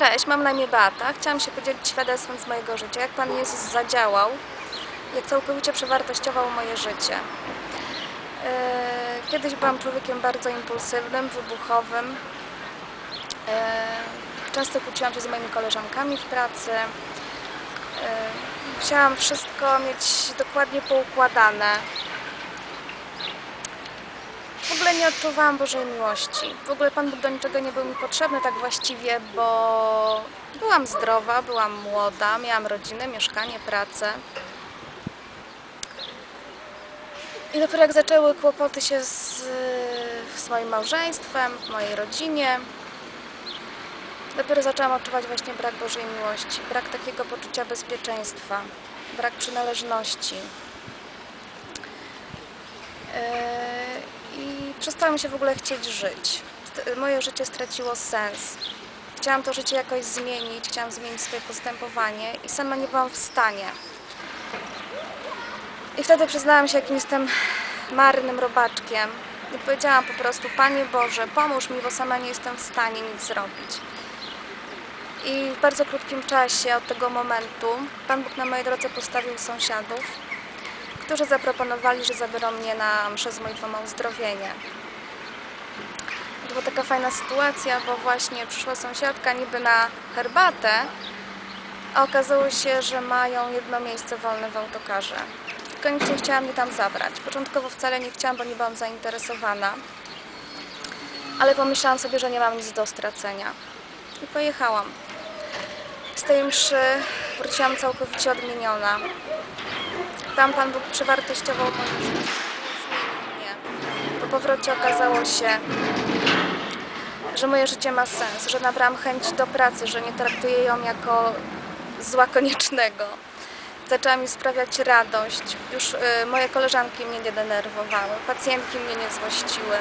Cześć, mam na imię Beata. Chciałam się podzielić świadectwem z mojego życia, jak Pan Jezus zadziałał, jak całkowicie przewartościował moje życie. E, Kiedyś byłam człowiekiem bardzo impulsywnym, wybuchowym. E, Często kłóciłam się z moimi koleżankami w pracy. E, Chciałam wszystko mieć dokładnie poukładane. W ogóle nie odczuwałam Bożej miłości. W ogóle Pan Bóg do niczego nie był mi potrzebny tak właściwie, bo byłam zdrowa, byłam młoda, miałam rodzinę, mieszkanie, pracę. I dopiero jak zaczęły kłopoty się z, z moim małżeństwem, w mojej rodzinie, dopiero zaczęłam odczuwać właśnie brak Bożej miłości, brak takiego poczucia bezpieczeństwa, brak przynależności. Yy, I przestałam się w ogóle chcieć żyć. Moje życie straciło sens. Chciałam to życie jakoś zmienić, chciałam zmienić swoje postępowanie i sama nie byłam w stanie. I wtedy przyznałam się, jakim jestem marnym robaczkiem. I powiedziałam po prostu, Panie Boże, pomóż mi, bo sama nie jestem w stanie nic zrobić. I w bardzo krótkim czasie od tego momentu Pan Bóg na mojej drodze postawił sąsiadów, którzy zaproponowali, że zabiorą mnie na mszę z modlitwą o uzdrowienie. To była taka fajna sytuacja, bo właśnie przyszła sąsiadka niby na herbatę, a okazało się, że mają jedno miejsce wolne w autokarze. Tylko nikt nie chciała mnie tam zabrać. Początkowo wcale nie chciałam, bo nie byłam zainteresowana. Ale pomyślałam sobie, że nie mam nic do stracenia. I pojechałam. Z tej mszy wróciłam całkowicie odmieniona. Tam Pan Bóg przewartościował moje życie. Zmienił mnie. Po powrocie okazało się, że moje życie ma sens, że nabrałam chęć do pracy, że nie traktuję ją jako zła koniecznego. Zaczęła mi sprawiać radość. Już y, moje koleżanki mnie nie denerwowały, pacjentki mnie nie złościły.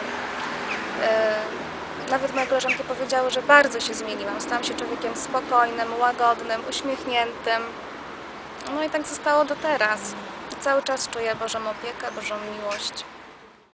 Y, nawet moje koleżanki powiedziały, że bardzo się zmieniłam. Stałam się człowiekiem spokojnym, łagodnym, uśmiechniętym. No i tak zostało do teraz. Cały czas czuję Bożą opiekę, Bożą miłość.